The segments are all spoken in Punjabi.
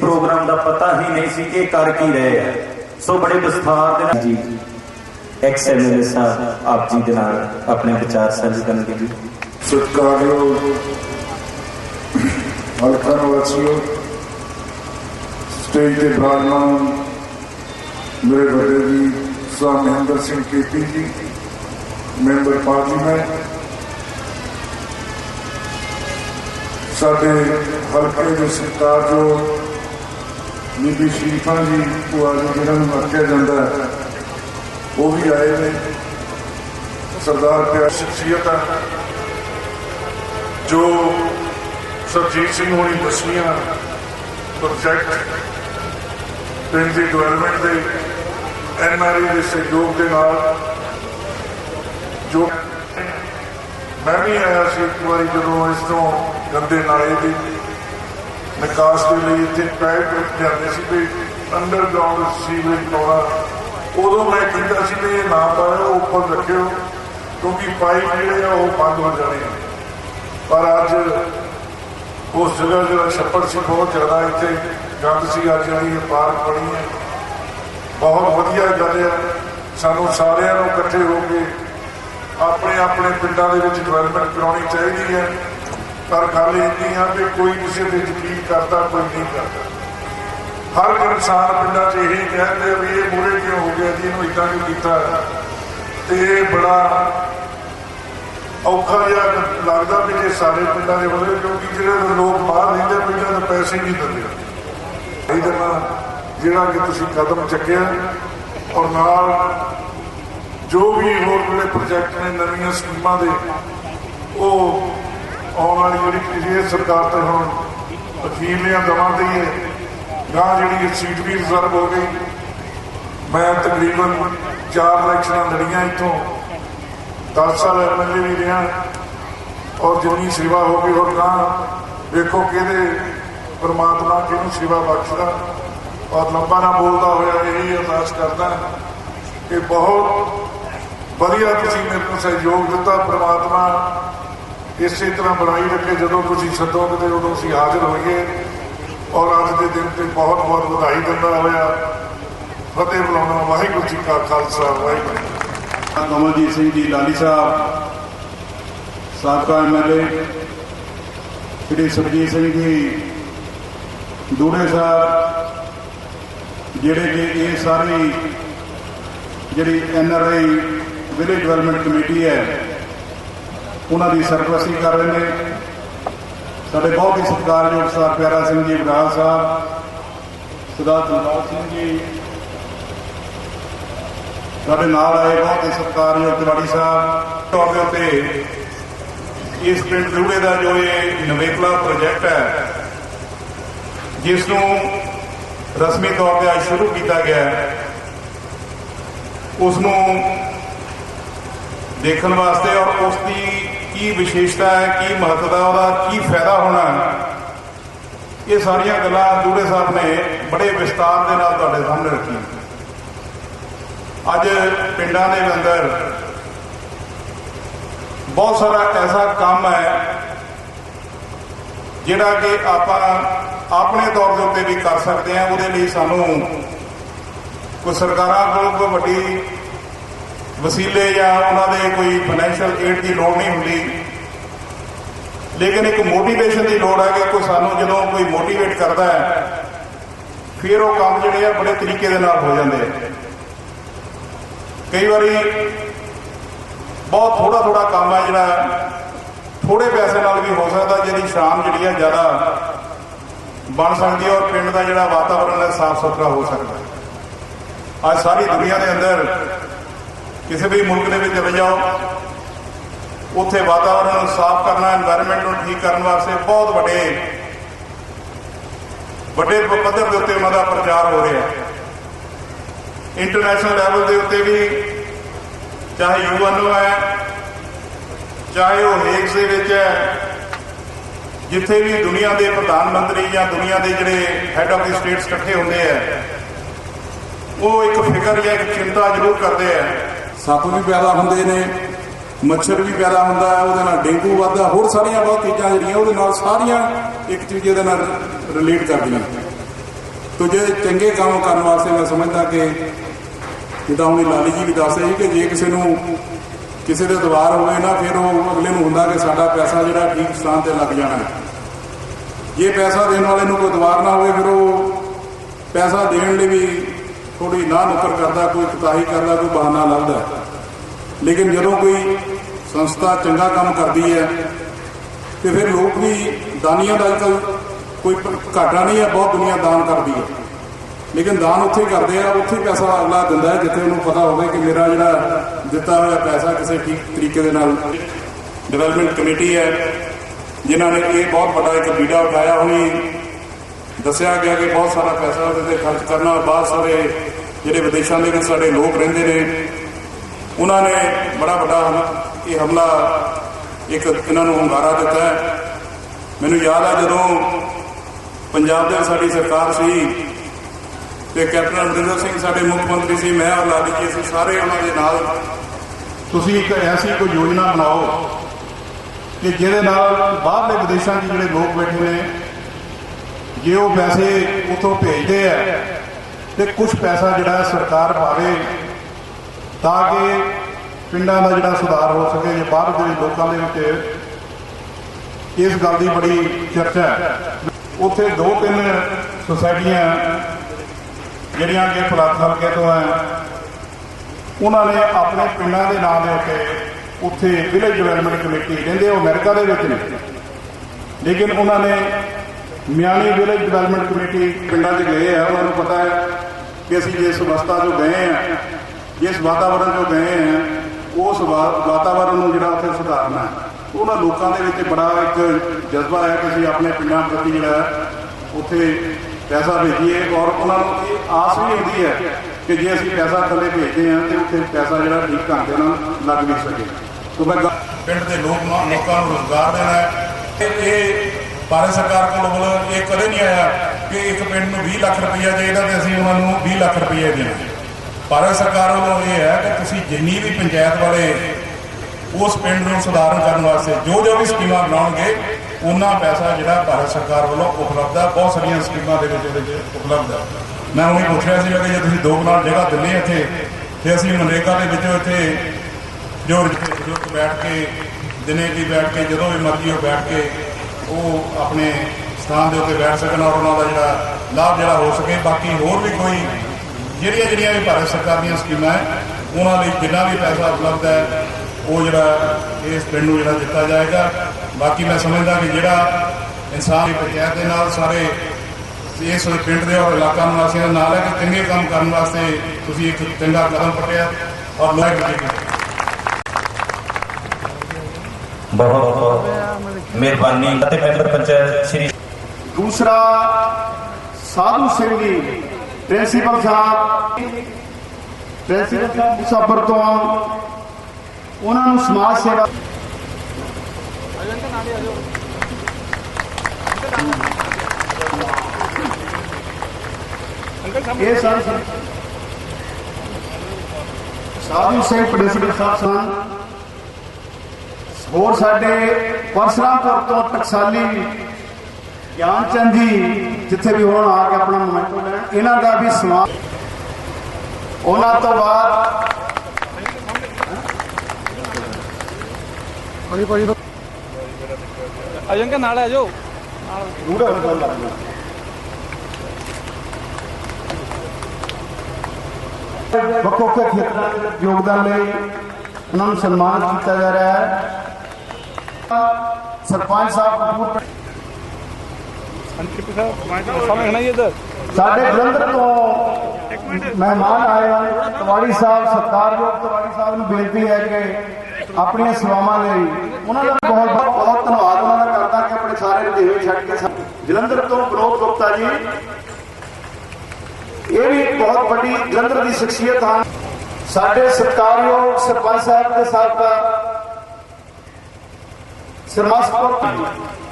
ਪ੍ਰੋਗਰਾਮ ਦਾ ਪਤਾ ਹੀ ਨਹੀਂ ਸੀ ਇਹ ਕਰ ਕੀ ਰਹੇ ਆ। ਸੋ ਬੜੇ ਵਿਸਥਾਰ ਦੇ ਨਾਲ ਜੀ ਐਕਸ ਐਮਐਲਏ ਸਾਹਿਬ ਆਪ ਜੀ ਦੇ ਨਾਲ ਆਪਣੇ ਵਿਚਾਰ ਸਾਂਝੇ ਕਰਨਗੇ ਜੀ। ਸਤਿਕਾਰਯੋਗ ਹਲਕਾ ਨਿਵਾਸੀਓ ਸਟੇਜ ਤੇ ਬਰਾਜਮਾਨ ਮੇਰੇ ਵੱਡੇ ਜੀ ਸਾਹਿਬ Mahinder Singh KP ji member parliament ਸਾਡੇ ਹਲਕੇ ਦੇ ਸਰਕਾਰ ਜੋ ਬੀਬੀ ਸ਼ਰੀਫਾ ਜੀ ਉਹ ਅੱਜ ਜਿਹਨਾਂ ਨੂੰ ਮਰਕਿਆ ਜਾਂਦਾ ਉਹ ਵੀ ਆਏ ਨੇ। ਸਰਦਾਰ ਪਿਆਰ ਸ਼ਖਸੀਅਤ ਆ, ਜੋ ਸਰਜੀਤ ਸਿੰਘ ਹੋਣੀ ਦਸਵੀਆਂ ਪ੍ਰੋਜੈਕਟ ਪਿੰਡ ਦੀ ਡਿਵੈਲਪਮੈਂਟ ਦੇ ਐਨਆਰਈ ਦੇ ਸਹਿਯੋਗ ਦੇ ਨਾਲ ਜੋ ਮੈਂ ਵੀ ਆਇਆ ਸੀ ਇੱਕ ਵਾਰੀ ਜਦੋਂ ਇਸ ਤੋਂ ਗੰਦੇ ਨਾਲੇ ਦੀ ਨਿਕਾਸ ਦੇ ਲਈ ਇੱਥੇ ਪਾਈਪ ਜਾਂਦੇ ਸੀ ਵੀ ਅੰਡਰਗਰਾਉਂਡ ਸੀਵਰੇਜ ਪਾਉਣਾ। ਉਦੋਂ ਮੈਂ ਕਹਿੰਦਾ ਸੀ ਵੀ ਇਹ ਨਾ ਪਾਇਓ, ਉੱਪਰ ਰੱਖਿਓ, ਕਿਉਂਕਿ ਪਾਈਪ ਜਿਹੜੇ ਆ ਉਹ ਬੰਦ ਹੋ ਜਾਣੇ ਪਰ ਅੱਜ ਉਸ ਜਗ੍ਹਾ ਜਿਹੜਾ ਛੱਪੜ ਸੀ, ਬਹੁਤ ਜ਼ਿਆਦਾ ਇੱਥੇ ਗੰਦ ਸੀ, ਅੱਜ ਜਿਹੜੀ ਇਹ ਪਾਰਕ ਬਣੀ ਹੈ। ਬਹੁਤ ਵਧੀਆ ਗੱਲ ਹੈ ਸਾਨੂੰ ਸਾਰਿਆਂ ਨੂੰ ਇਕੱਠੇ ਹੋ ਕੇ ਆਪਣੇ ਆਪਣੇ ਪਿੰਡਾਂ ਦੇ ਵਿੱਚ ਡਿਵੈਲਪਮੈਂਟ ਕਰਾਉਣੀ ਚਾਹੀਦੀ ਹੈ। ਪਰ ਗੱਲ ਇੰਨੀ ਆ ਕਿ ਕੋਈ ਕਿਸੇ ਤੇ ਯਕੀਨ ਕਰਦਾ, ਕੋਈ ਨਹੀਂ ਕਰਦਾ। ਹਰ ਇਨਸਾਨ ਪਿੰਡਾਂ 'ਚ ਇਹ ਕਹਿੰਦੇ ਆ ਵੀ ਇਹ ਮੂਰੇ ਕਿਉਂ ਹੋ ਗਿਆ ਜੀ ਇਹਨੂੰ ਇਦਾਂ ਕਿਉਂ ਕੀਤਾ ਤੇ ਇਹ ਬੜਾ ਔਖਾ ਜਿਹਾ ਲੱਗਦਾ ਵੀ ਜੇ ਸਾਰੇ ਪਿੰਡਾਂ ਦੇ ਹੋਵੇ ਕਿਉਂਕਿ ਜਿਹੜੇ ਲੋਕ ਬਾਹਰ ਰਹਿੰਦੇ ਪਿੰਡਾਂ ਦੇ ਪੈਸੇ ਨਹੀਂ ਦਿੰਦੇ। ਇਹਦੇ ਨਾਲ ਜਿਹੜਾ ਕਿ ਤੁਸੀਂ ਕਦਮ ਚੱਕਿਆ ਔਰ ਨਾਲ ਜੋ ਵੀ ਹੋਰ ਪ੍ਰੋਜੈਕਟ ਨੇ ਨਵੀਆਂ ਸਕੀਮਾਂ ਦੇ, ਉਹ ਆਉਣ ਵਾਲੀ ਜਿਹੜੀ ਜਿਹੜੀ ਸਰਕਾਰ ਤੇ ਹੁਣ ਅਖੀਰਲੀਆਂ ਦਵਾਂ ਦੀ ਹੈ ਗਾਂ ਜਿਹੜੀ ਸੀਟ ਵੀ ਰਿਜ਼ਰਵ ਹੋ ਗਈ। ਮੈਂ ਤਕਰੀਬਨ ਚਾਰ ਇਲੈਕਸ਼ਨਾਂ ਲੜੀਆਂ ਇੱਥੋਂ। 10 ਸਾਲ ਐਮਐਲਏ ਵੀ ਰਿਹਾ। ਔਰ ਜਿੰਨੀ ਸੇਵਾ ਹੋ ਗਈ, ਹੋਰ ਗਾਂ ਵੇਖੋ ਕਿਹਦੇ ਪਰਮਾਤਮਾ ਕਿਹਨੂੰ ਸੇਵਾ ਬਖਸ਼ਦਾ। ਔਰ ਲੰਬਾ ਨਾ ਬੋਲਦਾ ਹੋਇਆ ਇਹੀ ਅਰਦਾਸ ਕਰਦਾ ਕਿ ਬਹੁਤ ਵਧੀਆ ਤੁਸੀਂ ਮੈਨੂੰ ਸਹਿਯੋਗ ਦਿੱਤਾ ਪ੍ਰਮਾਤਮਾ ਇਸੇ ਤਰ੍ਹਾਂ ਬਣਾਈ ਰੱਖੇ, ਜਦੋਂ ਤੁਸੀਂ ਸੱਦੋਗੇ ਤੇ ਉਦੋਂ ਅਸੀਂ ਹਾਜ਼ਰ ਹੋਈਏ। ਔਰ ਅੱਜ ਦੇ ਦਿਨ ਤੇ ਬਹੁਤ ਬਹੁਤ ਵਧਾਈ ਦਿੰਦਾ ਹੋਇਆ। ਫਤਿਹ ਬੁਲਾਉਣਾ, ਵਾਹਿਗੁਰੂ ਜੀ ਕਾ ਖਾਲਸਾ, ਵਾਹਿਗੁਰੂ ਜੀ ਕੀ ਕਮਲਜੀਤ ਸਿੰਘ ਜੀ ਲਾਲੀ ਸਾਹਿਬ, ਸਾਬਕਾ ਐਮਐਲਏ ਸ਼੍ਰੀ ਸੁਰਜੀਤ ਸਿੰਘ ਜੀ ਦੂੜੇ ਸਾਹਿਬ, ਜਿਹੜੇ ਕਿ ਇਹ ਸਾਰੀ ਜਿਹੜੀ ਐਨਆਰਆਈ ਵਿਲੇਜ ਡਿਵੈਲਪਮੈਂਟ ਕਮੇਟੀ ਹੈ। ਉਹਨਾਂ ਦੀ ਸਰਪ੍ਰਸਤੀ ਕਰ ਰਹੇ ਨੇ। ਸਾਡੇ ਬਹੁਤ ਹੀ ਸਤਿਕਾਰਯੋਗ ਸਰਦਾਰ ਪਿਆਰਾ ਸਿੰਘ ਜੀ ਬਰਾੜ ਸਾਹਿਬ, ਸਰਦਾਰ ਦਲਬਾਗ ਸਿੰਘ ਜੀ। ਸਾਡੇ ਨਾਲ ਆਏ ਬਹੁਤ ਹੀ ਸਤਿਕਾਰਯੋਗ ਤਿਵਾੜੀ ਸਾਹਿਬ। ਤੌਰ ਦੇ ਉੱਤੇ ਇਸ ਪਿੰਡ ਦੂੜੇ ਦਾ ਜੋ ਇਹ ਨਵੇਕਲਾ ਪ੍ਰੋਜੈਕਟ ਹੈ, ਜਿਸ ਨੂੰ ਰਸਮੀ ਤੌਰ ਤੇ ਅੱਜ ਸ਼ੁਰੂ ਕੀਤਾ ਗਿਆ ਹੈ ਉਸ ਨੂੰ ਦੇਖਣ ਵਾਸਤੇ ਔਰ ਉਸ ਦੀ ਕੀ ਵਿਸ਼ੇਸ਼ਤਾ ਹੈ, ਕੀ ਮਹੱਤਤਾ ਉਹਦਾ ਕੀ ਫਾਇਦਾ ਹੋਣਾ ਇਹ ਸਾਰੀਆਂ ਗੱਲਾਂ ਦੂੜੇ ਸਾਹਿਬ ਨੇ ਬੜੇ ਵਿਸਤਾਰ ਦੇ ਨਾਲ ਤੁਹਾਡੇ ਸਾਹਮਣੇ ਰੱਖੀਆਂ। ਅੱਜ ਪਿੰਡਾਂ ਦੇ ਅੰਦਰ ਬਹੁਤ ਸਾਰਾ ਐਸਾ ਕੰਮ ਹੈ, ਜਿਹੜਾ ਕਿ ਆਪਾਂ ਆਪਣੇ ਤੌਰ ਦੇ ਉੱਤੇ ਵੀ ਕਰ ਸਕਦੇ ਹਾਂ। ਉਹਦੇ ਲਈ ਸਾਨੂੰ ਕੋਈ ਸਰਕਾਰਾਂ ਕੋਲ ਕੋਈ ਵੱਡੀ ਵਸੀਲੇ ਜਾਂ ਉਹਨਾਂ ਦੇ ਕੋਈ ਫਾਈਨੈਂਸ਼ੀਅਲ ਏਡ ਦੀ ਲੋੜ ਨਹੀਂ ਹੁੰਦੀ। ਲੇਕਿਨ ਇੱਕ ਮੋਟੀਵੇਸ਼ਨ ਦੀ ਲੋੜ ਹੈ ਕਿ ਕੋਈ ਸਾਨੂੰ ਜਦੋਂ ਕੋਈ ਮੋਟੀਵੇਟ ਕਰਦਾ ਹੈ, ਫਿਰ ਉਹ ਕੰਮ ਜਿਹੜੇ ਆ ਬੜੇ ਤਰੀਕੇ ਦੇ ਨਾਲ ਹੋ ਜਾਂਦੇ ਆ। ਕਈ ਵਾਰੀ ਬਹੁਤ ਥੋੜਾ ਥੋੜਾ ਕੰਮ ਹੈ ਜਿਹੜਾ ਥੋੜੇ ਪੈਸੇ ਨਾਲ ਵੀ ਹੋ ਸਕਦਾ, ਜਿਹਦੀ ਸ਼ਾਮ ਜਿਹੜੀ ਆ ਜ਼ਿਆਦਾ ਬਣ ਸਕਦੀ ਹੈ ਔਰ ਪਿੰਡ ਦਾ ਜਿਹੜਾ ਵਾਤਾਵਰਣ ਹੈ ਸਾਫ਼ ਸੁਥਰਾ ਹੋ ਸਕਦਾ। ਅੱਜ ਸਾਰੀ ਦੁਨੀਆ ਦੇ ਅੰਦਰ ਕਿਸੇ ਵੀ ਮੁਲਕ ਦੇ ਵਿੱਚ ਚਲੇ ਜਾਓ, ਉੱਥੇ ਵਾਤਾਵਰਣ ਨੂੰ ਸਾਫ਼ ਕਰਨਾ এনवायरमेंट ਨੂੰ ਠੀਕ ਕਰਨ ਵਾਸਤੇ ਬਹੁਤ ਵੱਡੇ ਵੱਡੇ ਪੱਧਰ ਦੇ ਉੱਤੇ ਉਹਨਾਂ ਦਾ ਪ੍ਰਚਾਰ ਹੋ ਰਿਹਾ ਇੰਟਰਨੈਸ਼ਨਲ ਲੈਵਲ ਦੇ ਉੱਤੇ ਵੀ ਚਾਹੇ ਯੂਐਨਓ ਹੈ, ਚਾਹੇ ਉਹ ਹੇਗ ਦੇ ਵਿੱਚ ਹੈ, ਜਿੱਥੇ ਵੀ ਦੁਨੀਆ ਦੇ ਪ੍ਰਧਾਨ ਮੰਤਰੀ ਜਾਂ ਦੁਨੀਆ ਦੇ ਜਿਹੜੇ ਹੈੱਡ ਆਫ ਦੀ ਸਟੇਟਸ ਇਕੱਠੇ ਹੁੰਦੇ ਆ ਉਹ ਇੱਕ ਫਿਕਰ ਜਾਂ ਇੱਕ ਚਿੰਤਾ ਜ਼ਰੂਰ ਕਰਦੇ ਆ ਸੱਪ ਵੀ ਪੈਦਾ ਹੁੰਦੇ ਨੇ, ਮੱਛਰ ਵੀ ਪੈਦਾ ਹੁੰਦਾ ਹੈ, ਉਹਦੇ ਨਾਲ ਡੇਂਗੂ ਵੱਧਦਾ, ਹੋਰ ਸਾਰੀਆਂ ਬਹੁਤ ਚੀਜ਼ਾਂ ਜਿਹੜੀਆਂ ਉਹਦੇ ਨਾਲ ਸਾਰੀਆਂ ਇੱਕ ਦੂਜੇ ਦੇ ਨਾਲ ਰਿਲੇਟ ਕਰਦੀਆਂ। ਤੋ ਜੇ ਚੰਗੇ ਕੰਮ ਕਰਨ ਵਾਸਤੇ ਮੈਂ ਸਮਝਦਾ ਕਿ ਜਿੱਦਾਂ ਹੁਣ ਲਾਲੀ ਜੀ ਵੀ ਦੱਸ ਰਹੇ ਸੀ ਕਿ ਜੇ ਕਿਸੇ ਨੂੰ ਕਿਸੇ ਦੇ ਦਵਾਰ ਹੋਵੇ ਨਾ, ਫਿਰ ਉਹ ਅਗਲੇ ਨੂੰ ਹੁੰਦਾ ਕਿ ਸਾਡਾ ਪੈਸਾ ਜਿਹੜਾ ਠੀਕ ਸਥਾਨ ਤੇ ਲੱਗ ਜਾਣਾ ਹੈ। ਜੇ ਪੈਸਾ ਦੇਣ ਵਾਲੇ ਨੂੰ ਕੋਈ ਦਵਾਰ ਨਾ ਹੋਵੇ, ਫਿਰ ਉਹ ਪੈਸਾ ਦੇਣ ਲਈ ਵੀ ਥੋੜੀ ਨਾ ਨੁਕਰ ਕਰਦਾ, ਕੋਈ ਕੁਤਾਹੀ ਕਰਦਾ, ਕੋਈ ਬਹਾਨਾ ਲੱਭਦਾ। ਲੇਕਿਨ ਜਦੋਂ ਕੋਈ ਸੰਸਥਾ ਚੰਗਾ ਕੰਮ ਕਰਦੀ ਹੈ, ਤੇ ਫਿਰ ਲੋਕ ਵੀ ਦਾਨੀਆਂ ਦਾ ਅੱਜਕੱਲ ਕੋਈ ਘਾਟਾ ਨਹੀਂ ਹੈ, ਬਹੁਤ ਦੁਨੀਆ ਦਾਨ ਕਰਦੀ ਹੈ। ਲੇਕਿਨ ਦਾਨ ਉੱਥੇ ਕਰਦੇ ਆ, ਉੱਥੇ ਪੈਸਾ ਅਗਲਾ ਦਿੰਦਾ ਹੈ, ਜਿੱਥੇ ਉਹਨੂੰ ਪਤਾ ਹੋਵੇ ਕਿ ਮੇਰਾ ਜਿਹੜਾ ਦਿੱਤਾ ਹੋਇਆ ਪੈਸਾ ਕਿਸੇ ਠੀਕ ਤਰੀਕੇ ਦੇ ਨਾਲ ਡਿਵੈਲਪਮੈਂਟ ਕਮੇਟੀ ਹੈ, ਜਿਨ੍ਹਾਂ ਨੇ ਇਹ ਬਹੁਤ ਵੱਡਾ ਇੱਕ ਬੀੜਾ ਉਠਾਇਆ ਹੁਣੀ ਦੱਸਿਆ ਗਿਆ ਕਿ ਬਹੁਤ ਸਾਰਾ ਪੈਸਾ ਉਹਦੇ ਤੇ ਖਰਚ ਕਰਨਾ ਬਹੁਤ ਸਾਰੇ ਜਿਹੜੇ ਵਿਦੇਸ਼ਾਂ ਦੇ ਵਿੱਚ ਸਾਡੇ ਲੋਕ ਰਹਿੰਦੇ ਨੇ। ਉਹਨਾਂ ਨੇ ਬੜਾ ਵੱਡਾ ਹਮ- ਇਹ ਹਮਲਾ ਇੱਕ ਇਹਨਾਂ ਨੂੰ ਹੁੰਗਾਰਾ ਦਿੱਤਾ ਮੈਨੂੰ ਯਾਦ ਆ ਜਦੋਂ ਪੰਜਾਬ ਦੇ ਸਾਡੀ ਸਰਕਾਰ ਸੀ ਤੇ ਕੈਪਟਨ ਅਮਰਿੰਦਰ ਸਿੰਘ ਸਾਡੇ ਮੁੱਖ ਮੰਤਰੀ ਸੀ, ਮੈਂ ਔਰ ਲਾਲੀ ਜੀ, ਅਸੀਂ ਸਾਰੇ ਉਹਨਾਂ ਦੇ ਨਾਲ। ਤੁਸੀਂ ਇੱਕ ਐਸੀ ਕੋਈ ਯੋਜਨਾ ਬਣਾਓ ਕਿ ਜਿਹਦੇ ਨਾਲ ਬਾਹਰਲੇ ਵਿਦੇਸ਼ਾਂ 'ਚ ਜਿਹੜੇ ਲੋਕ ਬੈਠੇ ਨੇ ਜੇ ਉਹ ਪੈਸੇ ਉਥੋਂ ਭੇਜਦੇ ਆ ਤੇ ਕੁਝ ਪੈਸਾ ਜਿਹੜਾ ਸਰਕਾਰ ਪਾਵੇ ਤਾਂ ਕਿ ਪਿੰਡਾਂ ਦਾ ਜਿਹੜਾ ਸੁਧਾਰ ਹੋ ਸਕੇ, ਜੇ ਬਾਹਰ ਦੇ ਲੋਕਾਂ ਦੇ ਵਿੱਚ ਇਸ ਗੱਲ ਦੀ ਬੜੀ ਚਰਚਾ ਹੈ। ਉੱਥੇ ਦੋ ਤਿੰਨ ਸੁਸਾਇਟੀਆਂ ਜਿਹੜੀਆਂ ਕਿ ਫਲਾਤ ਤੋਂ ਹੈ, ਉਹਨਾਂ ਨੇ ਆਪਣੇ ਪਿੰਡਾਂ ਦੇ ਨਾਂ ਦੇ ਉੱਤੇ ਉੱਥੇ ਵਿਲੇਜ ਡਿਵੈਲਪਮੈਂਟ ਕਮੇਟੀ ਕਹਿੰਦੇ ਉਹ ਅਮਰੀਕਾ ਦੇ ਵਿੱਚ ਨੇ। ਲੇਕਿਨ ਉਹਨਾਂ ਨੇ ਮਿਆਣੀ ਵਿਲੇਜ ਡਿਵੈਲਪਮੈਂਟ ਕਮੇਟੀ ਪਿੰਡਾਂ 'ਚ ਗਏ ਆ, ਉਹਨਾਂ ਨੂੰ ਪਤਾ ਹੈ ਕਿ ਅਸੀਂ ਜਿਸ ਅਵਸਥਾ 'ਚੋਂ ਗਏ ਆ, ਜਿਸ ਵਾਤਾਵਰਣ 'ਚੋਂ ਗਏ ਆ, ਉਸ ਵਾ- ਵਾਤਾਵਰਣ ਨੂੰ ਜਿਹੜਾ ਉੱਥੇ ਸੁਧਾਰਨਾ ਹੈ। ਉਹਨਾਂ ਲੋਕਾਂ ਦੇ ਵਿੱਚ ਬੜਾ ਇੱਕ ਜਜ਼ਬਾ ਹੈ ਕਿ ਅਸੀਂ ਆਪਣੇ ਪਿੰਡਾਂ ਪ੍ਰਤੀ ਜਿਹੜਾ ਉੱਥੇ ਪੈਸਾ ਭੇਜੀਏ ਔਰ ਉਹਨਾਂ ਨੂੰ ਇਹ ਆਸ ਵੀ ਹੁੰਦੀ ਹੈ ਕਿ ਜੇ ਅਸੀਂ ਪੈਸਾ ਥੱਲੇ ਭੇਜਦੇ ਹਾਂ ਤੇ ਉੱਥੇ ਪੈਸਾ ਜਿਹੜਾ ਠੀਕ ਢੰਗ ਨਾਲ ਲੱਗ ਵੀ ਸਕੇ। ਸੋ ਮੈਂ ਗ- ਪਿੰਡ ਦੇ ਲੋਕ ਲੋਕਾਂ ਨੂੰ ਰੋਜ਼ਗਾਰ ਦੇਣਾ ਹੈ ਇਹ ਭਾਰਤ ਸਰਕਾਰ ਕੋਲ ਵੱਲੋਂ ਇਹ ਕਦੇ ਨਹੀਂ ਆਇਆ ਕਿ ਇੱਕ ਪਿੰਡ ਨੂੰ 20 ਲੱਖ ਰੁਪਈਆ ਚਾਹੀਦਾ ਤੇ ਅਸੀਂ ਉਹਨਾਂ ਨੂੰ 20 ਲੱਖ ਰੁਪਈਆ ਦੇਣਾ। ਭਾਰਤ ਸਰਕਾਰ ਵੱਲੋਂ ਇਹ ਹੈ ਕਿ ਤੁਸੀਂ ਜਿੰਨੀ ਵੀ ਪੰਚਾਇਤ ਵਾਲੇ ਉਸ ਪਿੰਡ ਨੂੰ ਸੁਧਾਰਨ ਕਰਨ ਵਾਸਤੇ ਜੋ ਜੋ ਵੀ ਸਕੀਮਾਂ ਬਣਾਉਣਗੇ, ਉਹਨਾਂ ਪੈਸਾ ਜਿਹੜਾ ਭਾਰਤ ਸਰਕਾਰ ਵੱਲੋਂ ਉਪਲਬਧ ਹੈ ਬਹੁਤ ਸਾਰੀਆਂ ਸਕੀਮਾਂ ਦੇ ਵਿੱਚ ਉਹਦੇ ਵਿੱਚ ਉਪਲਬਧ ਹੈ ਮੈਂ ਉਹੀ ਪੁੱਛ ਰਿਹਾ ਸੀ ਕਿ ਜੇ ਤੁਸੀਂ ਦੋ ਕਨਾਲ ਜਗ੍ਹਾ ਦਿੰਦੇ ਇੱਥੇ, ਤੇ ਅਸੀਂ ਮਨਰੇਗਾ ਦੇ ਵਿੱਚੋਂ ਇੱਥੇ ਜੋ ਬੈਠ ਕੇ, ਦਿਨੇ ਦੀ ਬੈਠ ਕੇ, ਜਦੋਂ ਵੀ ਮਰਜ਼ੀ ਉਹ ਬੈਠ ਕੇ ਉਹ ਆਪਣੇ ਸਥਾਨ ਦੇ ਉੱਤੇ ਬੈਠ ਸਕਣ ਔਰ ਉਹਨਾਂ ਦਾ ਜਿਹੜਾ ਲਾਭ ਜਿਹੜਾ ਹੋ ਸਕੇ, ਬਾਕੀ ਹੋਰ ਵੀ ਕੋਈ ਜਿਹੜੀਆਂ ਜਿਹੜੀਆਂ ਵੀ ਭਾਰਤ ਸਰਕਾਰ ਦੀਆਂ ਸਕੀਮਾਂ ਹੈ, ਉਹਨਾਂ ਲਈ ਜਿੰਨਾ ਵੀ ਪੈਸਾ ਉਪਲਬਧ ਹੈ, ਉਹ ਜਿਹੜਾ ਇਸ ਪਿੰਡ ਨੂੰ ਜਿਹੜਾ ਦਿੱਤਾ ਜਾਏਗਾ। ਬਾਕੀ ਮੈਂ ਸਮਝਦਾ ਕਿ ਜਿਹੜਾ ਇਨਸਾਨ ਦੀ ਪੰਚਾਇਤ ਦੇ ਨਾਲ ਸਾਰੇ ਇਸ ਪਿੰਡ ਦੇ ਔਰ ਇਲਾਕਾ ਨਿਵਾਸੀਆਂ ਦੇ ਨਾਲ ਹੈ ਕਿ ਚੰਗੇ ਕੰਮ ਕਰਨ ਵਾਸਤੇ ਤੁਸੀਂ ਇੱਕ ਚੰਗਾ ਕਦਮ ਪੁੱਟਿਆ ਔਰ ਲੋਕ ਜੀ ਬਹੁਤ ਬਹੁਤ ਮਿਹਰਬਾਨੀ ਅਤੇ ਮੈਂਬਰ ਪੰਚਾਇਤ ਸ਼੍ਰੀ ਦੂਸਰਾ ਸਾਧੂ ਸਿੰਘ ਜੀ ਪ੍ਰਿੰਸੀਪਲ ਸਾਹਿਬ ਪ੍ਰਿੰਸੀਪਲ ਸਾਹਿਬ ਮੁਸਾਫਰ ਤੋਂ ਉਹਨਾਂ ਨੂੰ ਸਮਾਜ ਸੇਵਾ ਇਹ ਸਾਧੂ ਸਿੰਘ ਪ੍ਰਿੰਸੀਪਲ ਸਾਹਿਬ ਸਨ। ਹੋਰ ਸਾਡੇ ਪਰਸਰਾਮਪੁਰ ਤੋਂ ਟਕਸਾਲੀ ਗਿਆਨ ਚੰਦ ਜੀ ਜਿੱਥੇ ਵੀ ਹੋਣ ਆ ਕੇ ਆਪਣਾ ਮੋਮੈਂਟੋ ਲੈਣ ਇਹਨਾਂ ਦਾ ਵੀ ਸਮਾਨ ਉਹਨਾਂ ਤੋਂ ਬਾਅਦ ਅਜੰਕਾ ਨਾਲ ਆ ਜਾਓ। ਪੂਰਾ ਗੱਲ ਲੱਗ ਗਿਆ ਵੱਖੋ ਵੱਖ ਯੋਗਦਾਨ ਲਈ ਉਹਨਾਂ ਨੂੰ ਸਨਮਾਨਿਤ ਕੀਤਾ ਜਾ ਰਿਹਾ ਹੈ। ਸਰਪੰਚ ਸਾਹਿਬ ਕਪੂਰ ਅੰਕਿਤ ਸਾਹਿਬ ਸਾਹਮਣੇ ਖਣਾ ਜੀ ਇੱਧਰ ਸਾਡੇ ਜਲੰਧਰ ਤੋਂ ਮਹਿਮਾਨ ਆਏ ਹਨ। ਤਵਾੜੀ ਸਾਹਿਬ, ਸਤਿਕਾਰਯੋਗ ਤਵਾੜੀ ਸਾਹਿਬ ਨੂੰ ਬੇਨਤੀ ਹੈ ਕਿ ਆਪਣੀਆਂ ਸੇਵਾਵਾਂ ਲਈ ਉਹਨਾਂ ਦਾ ਬਹੁਤ ਬਹੁਤ ਧੰਨਵਾਦ। ਉਹਨਾਂ ਦਾ ਕਰਦਾ ਕਿ ਆਪਣੇ ਸਾਰੇ ਦੇਵੇ ਛੱਡ ਕੇ ਜਲੰਧਰ ਤੋਂ ਬਨੋਦ ਗੁਪਤਾ ਜੀ। ਇਹ ਵੀ ਇੱਕ ਬਹੁਤ ਵੱਡੀ ਜਲੰਧਰ ਦੀ ਸ਼ਖਸੀਅਤ ਹਨ। ਸਾਡੇ ਸਤਿਕਾਰਯੋਗ ਸਰਪੰਚ ਸਾਹਿਬ ਦੇ ਸਾਬਕਾ ਸਰਮਸਪੁਰ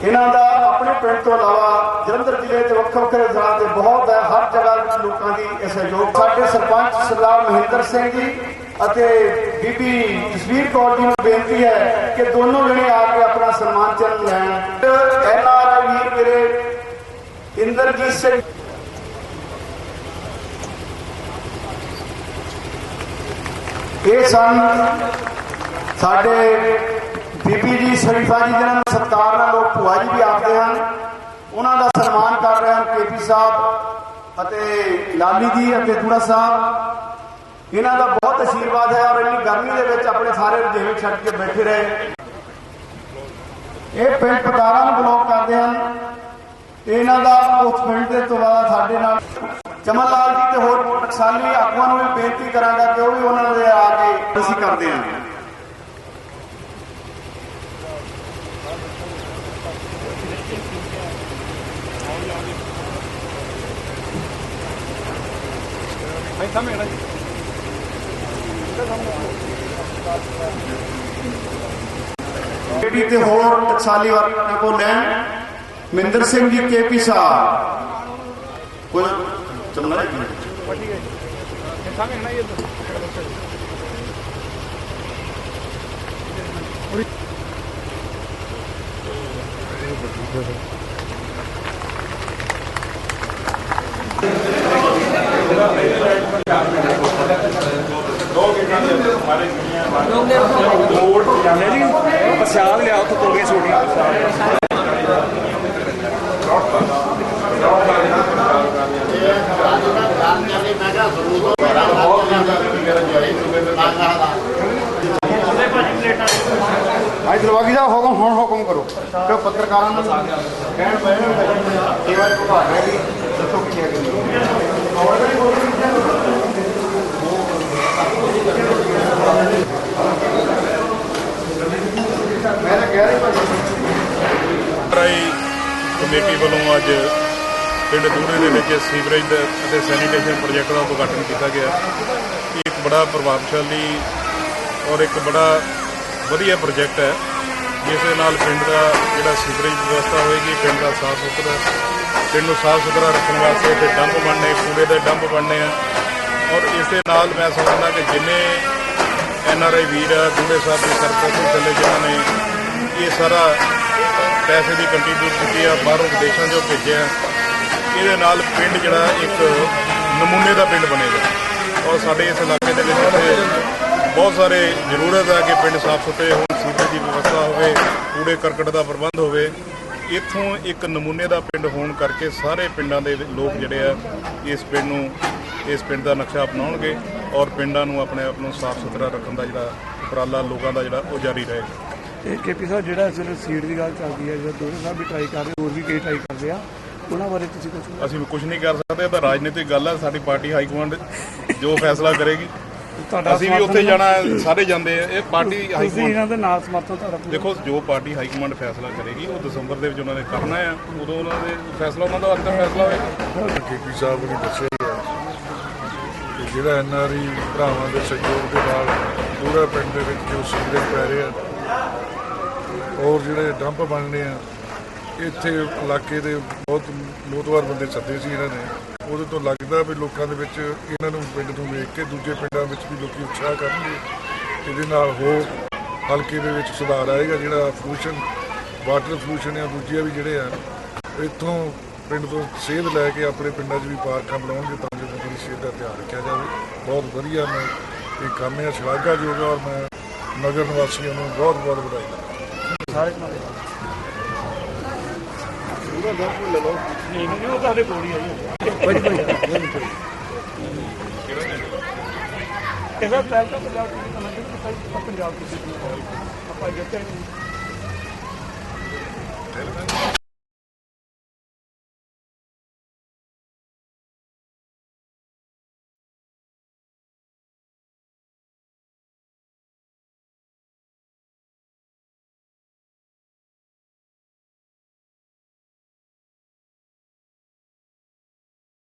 ਇਹਨਾਂ ਦਾ ਆਪਣੇ ਪਿੰਡ ਤੋਂ ਇਲਾਵਾ ਜਲੰਧਰ ਜ਼ਿਲ੍ਹੇ ਦੇ ਵੱਖ ਵੱਖਰੇ ਜ਼ਿਲ੍ਹਿਆਂ ਤੇ ਬਹੁਤ ਹੈ, ਹਰ ਜਗ੍ਹਾ ਵਿੱਚ ਲੋਕਾਂ ਦੀ ਇਹ ਸਹਿਯੋਗ। ਸਾਡੇ ਸਰਪੰਚ ਸਰਦਾਰ ਮਹਿੰਦਰ ਸਿੰਘ ਜੀ ਅਤੇ ਬੀਬੀ ਜਸਵੀਰ ਕੌਰ ਜੀ ਨੂੰ ਬੇਨਤੀ ਹੈ ਕਿ ਦੋਨੋਂ ਜਣੇ ਆ ਕੇ ਆਪਣਾ ਸਨਮਾਨ ਚਿੰਨ ਲੈਣ। ਐਨ ਆਰ ਆਈ ਵੀਰ ਮੇਰੇ ਇੰਦਰਜੀਤ ਸਿੰਘ ਇਹ ਸਨ ਸਾਡੇ ਬੀਬੀ ਜੀ, ਸ਼ਰੀਫਾ ਜੀ ਜਿਹਨਾਂ ਨੂੰ ਸਤਿਕਾਰ ਨਾਲ ਲੋਕ ਭੂਆ ਜੀ ਵੀ ਆਖਦੇ ਹਨ, ਉਹਨਾਂ ਦਾ ਸਨਮਾਨ ਕਰ ਰਹੇ ਹਨ ਕੇਪੀ ਸਾਹਿਬ ਅਤੇ ਲਾਲੀ ਜੀ ਅਤੇ ਦੂੜਾ ਸਾਹਿਬ। ਇਹਨਾਂ ਦਾ ਬਹੁਤ ਆਸ਼ੀਰਵਾਦ ਹੈ ਔਰ ਇੰਨੀ ਗਰਮੀ ਦੇ ਵਿੱਚ ਆਪਣੇ ਸਾਰੇ ਰੁਝੇਵੇਂ ਛੱਡ ਕੇ ਬੈਠੇ ਰਹੇ। ਇਹ ਪਿੰਡ ਪਤਾਰਾਂ ਨੂੰ ਬਲੌਕ ਕਰਦੇ ਹਨ ਇਹਨਾਂ ਦਾ ਉਸ ਪਿੰਡ ਦੇ ਤੋਂ ਬਾਅਦ ਸਾਡੇ ਨਾਲ ਚਮਨ ਲਾਲ ਜੀ ਤੇ ਹੋਰ ਟਕਸਾਲੀ ਆਗੂਆਂ ਨੂੰ ਵੀ ਬੇਨਤੀ ਕਰਾਂਗਾ ਕਿ ਉਹ ਵੀ ਉਹਨਾਂ ਦੇ ਆ ਕੇ ਅਸੀਂ ਕਰਦੇ ਹਾਂ। ਜੀ। ਬੇਟੀ ਤੇ ਹੋਰ ਟਕਸਾਲੀ ਵਰਗਾਂ ਕੋਲ ਲੈਣ ਮਿੰਦਰ ਸਿੰਘ ਜੀ ਕੇਪੀ ਸਾਹਿਬ ਕੋਈ ਲਾਲ ਜੀ ਵੱਡੀ ਹੈ ਇਹ ਸਾਹਮਣੇ ਖੜਾ ਜੀ ਇੱਧਰ ਲੈ ਲਈ ਪ੍ਰਸ਼ਾਦ ਲਿਆ ਉੱਥੋਂ ਤੋਲੀਆਂ ਛੋਟੀਆਂ ਅੱਜ ਦਰਵਾਜ਼ੇ ਦਾ ਹੁਕਮ ਹੁਣ ਹੁਕਮ ਕਰੋ ਕਿ ਪੱਤਰਕਾਰਾਂ ਨੂੰ ਕਹਿਣ ਪਏ ਨੇ ਸੇਵਾ ਦੀ ਵਿਭਾਗ ਹੈ ਜੀ ਦੱਸੋ ਕੀ ਹੈ ਮੈਂ ਤਾਂ ਕਹਿ ਰਹੀ ਭਾਜੀ ਟਰਾਈ ਕਮੇਟੀ ਵੱਲੋਂ ਅੱਜ ਪਿੰਡ ਦੂੜੇ ਦੇ ਵਿੱਚ ਸੀਵਰੇਜ ਦਾ ਅਤੇ ਸੈਨੀਟੇਸ਼ਨ ਪ੍ਰੋਜੈਕਟ ਦਾ ਉਦਘਾਟਨ ਕੀਤਾ ਗਿਆ। ਇਹ ਇੱਕ ਬੜਾ ਪ੍ਰਭਾਵਸ਼ਾਲੀ ਔਰ ਇੱਕ ਬੜਾ ਵਧੀਆ ਪ੍ਰੋਜੈਕਟ ਹੈ, ਜਿਸ ਦੇ ਨਾਲ ਪਿੰਡ ਦਾ ਜਿਹੜਾ ਸੀਵਰੇਜ ਵਿਵਸਥਾ ਹੋਏਗੀ, ਪਿੰਡ ਦਾ ਸਾਫ਼ ਸੁਥਰਾ, ਪਿੰਡ ਨੂੰ ਸਾਫ਼ ਸੁਥਰਾ ਰੱਖਣ ਵਾਸਤੇ ਇੱਥੇ ਡੰਪ ਬਣਨੇ, ਕੂੜੇ ਦੇ ਡੰਪ ਬਣਨੇ ਆ। ਔਰ ਇਸ ਦੇ ਨਾਲ ਮੈਂ ਸਮਝਦਾ ਕਿ ਜਿੰਨੇ ਐਨ ਆਰ ਆਈ ਵੀਰ ਆ ਦੂੜੇ ਸਾਹਿਬ ਦੀ ਸਰਕਾਰ ਥੱਲੇ ਜਿਨ੍ਹਾਂ ਨੇ ਇਹ ਸਾਰਾ ਪੈਸੇ ਦੀ ਕੰਟਰੀਬਿਊਟ ਕੀਤੀ ਆ, ਬਾਹਰੋਂ ਵਿਦੇਸ਼ਾਂ 'ਚੋਂ ਭੇਜਿਆ। ਇਹਦੇ ਨਾਲ ਪਿੰਡ ਜਿਹੜਾ ਇੱਕ ਨਮੂਨੇ ਦਾ ਪਿੰਡ ਬਣੇਗਾ। ਔਰ ਸਾਡੇ ਇਸ ਇਲਾਕੇ ਦੇ ਵਿੱਚ ਇੱਥੇ ਬਹੁਤ ਸਾਰੇ ਜ਼ਰੂਰਤ ਆ ਕਿ ਪਿੰਡ ਸਾਫ਼ ਸੁਥਰੇ ਹੋਣ, ਸੀਵਰੇਜ ਦੀ ਵਿਵਸਥਾ ਹੋਵੇ, ਕੂੜੇ ਕਰਕਟ ਦਾ ਪ੍ਰਬੰਧ ਹੋਵੇ। ਇੱਥੋਂ ਇੱਕ ਨਮੂਨੇ ਦਾ ਪਿੰਡ ਹੋਣ ਕਰਕੇ ਸਾਰੇ ਪਿੰਡਾਂ ਦੇ ਲੋਕ ਜਿਹੜੇ ਆ ਇਸ ਪਿੰਡ ਨੂੰ, ਇਸ ਪਿੰਡ ਦਾ ਨਕਸ਼ਾ ਅਪਣਾਉਣਗੇ। ਔਰ ਪਿੰਡਾਂ ਨੂੰ ਆਪਣੇ ਆਪ ਨੂੰ ਸਾਫ਼ ਸੁਥਰਾ ਰੱਖਣ ਦਾ ਜਿਹੜਾ ਉਪਰਾਲਾ ਲੋਕਾਂ ਦਾ ਜਿਹੜਾ ਉਹ ਜਾਰੀ ਰਹੇਗਾ ਤੇ ਕੇਪੀ ਸਾਹਿਬ ਜਿਹੜਾ ਸਿਰ ਸੀਟ ਦੀ ਗੱਲ ਚੱਲਦੀ ਹੈ ਜਿਹੜਾ ਦੋਵੇਂ ਸਾਹਿਬ ਵੀ ਟਰਾਈ ਕਰ ਰਹੇ ਹੋਰ ਵੀ ਕਈ ਟਰਾਈ ਕਰਦੇ ਆ ਉਹਨਾਂ ਬਾਰੇ ਤੁਸੀਂ ਕੁਝ ਅਸੀਂ ਕੁਝ ਨਹੀਂ ਕਰ ਸਕਦੇ ਇਹ ਤਾਂ ਰਾਜਨੀਤਿਕ ਗੱਲ ਹੈ ਸਾਡੀ ਪਾਰਟੀ ਹਾਈ ਕਮਾਂਡ ਜੋ ਫੈਸਲਾ ਕਰੇਗੀ। ਅਸੀਂ ਵੀ ਉੱਥੇ ਜਾਣਾ ਸਾਰੇ ਜਾਂਦੇ ਆ ਇਹ ਪਾਰਟੀ ਹਾਈ ਤੁਸੀਂ ਕਮਾਂਡ ਇਹਨਾਂ ਦੇ ਨਾਲ ਸਮਰਥਨ ਤੁਹਾਡਾ ਪੂਰਾ। ਦੇਖੋ ਜੋ ਪਾਰਟੀ ਹਾਈ ਕਮਾਂਡ ਫੈਸਲਾ ਕਰੇਗੀ ਉਹ ਦਸੰਬਰ ਦੇ ਵਿੱਚ ਉਹਨਾਂ ਨੇ ਕਰਨਾ ਹੈ ਉਦੋਂ ਉਹਨਾਂ ਦੇ ਫੈਸਲਾ ਉਹਨਾਂ ਦਾ ਅੰਤਿਮ ਫੈਸਲਾ ਹੋਏਗਾ ਕੇਪੀ ਸਾਹਿਬ ਨੇ ਦੱਸਿਆ ਜਿਹੜਾ ਹੈ ਆਰ ਜਿਹੜਾ ਭਰਾਵਾਂ ਦੇ ਸਹਿਯੋਗ ਦੇ ਨਾਲ ਪੂਰਾ ਪਿੰਡ ਦੇ ਵਿੱਚ ਜੋ ਸੀਵਰੇਜ ਪੈ ਰਿਹਾ ਔਰ ਜਿਹੜੇ ਡੰਪ ਬਣਨੇ ਆ, ਇੱਥੇ ਇਲਾਕੇ ਦੇ ਬਹੁਤ ਲੋਤਵਾਰ ਬੰਦੇ ਸੱਦੇ ਸੀ ਇਹਨਾਂ ਨੇ। ਉਹਦੇ ਤੋਂ ਲੱਗਦਾ ਵੀ ਲੋਕਾਂ ਦੇ ਵਿੱਚ ਇਹਨਾਂ ਨੂੰ ਪਿੰਡ ਨੂੰ ਵੇਖ ਕੇ ਦੂਜੇ ਪਿੰਡਾਂ ਵਿੱਚ ਵੀ ਲੋਕੀ ਉਤਸ਼ਾਹ ਕਰਨਗੇ, ਇਹਦੇ ਨਾਲ ਹੋਰ ਹਲਕੇ ਦੇ ਵਿੱਚ ਸੁਧਾਰ ਆਏਗਾ ਜਿਹੜਾ ਪੋਲੂਸ਼ਨ ਵਾਟਰ ਪੋਲੂਸ਼ਨ ਜਾਂ ਦੂਜੇ ਵੀ ਜਿਹੜੇ ਆ, ਇੱਥੋਂ ਪਿੰਡ ਤੋਂ ਸੇਧ ਲੈ ਕੇ ਆਪਣੇ ਪਿੰਡਾਂ 'ਚ ਵੀ ਪਾਰਕਾਂ ਬਣਾਉਣਗੇ ਤਾਂ ਜੋ ਲੋਕਾਂ ਦੀ ਸਿਹਤ ਦਾ ਧਿਆਨ ਰੱਖਿਆ ਜਾਵੇ। ਬਹੁਤ ਵਧੀਆ ਮੈਂ ਇਹ ਕੰਮ ਹੈ ਸ਼ਲਾਘਾਯੋਗ ਹੈ ਔਰ ਮੈਂ ਨਗਰ ਨਿਵਾਸੀਆਂ ਨੂੰ ਬਹੁਤ ਬਹੁਤ ਵਧਾਈ ਦਿੰਦਾ। ਸਾਰੇ ਨਹੀਂ ਨਹੀਂ ਉਹ ਤੁਹਾਡੇ ਕੋਲ ਹੀ ਆਈ ਭਾਈ ਭਾਈ ਇਹਦਾ ਟ੍ਰੈਲ ਤਾਂ ਪੰਜਾਬ ਦੀ ਸਮਝ ਨਹੀਂ ਪੰਜਾਬ ਦੀ ਆਪਾਂ ਜਿੱਤੇ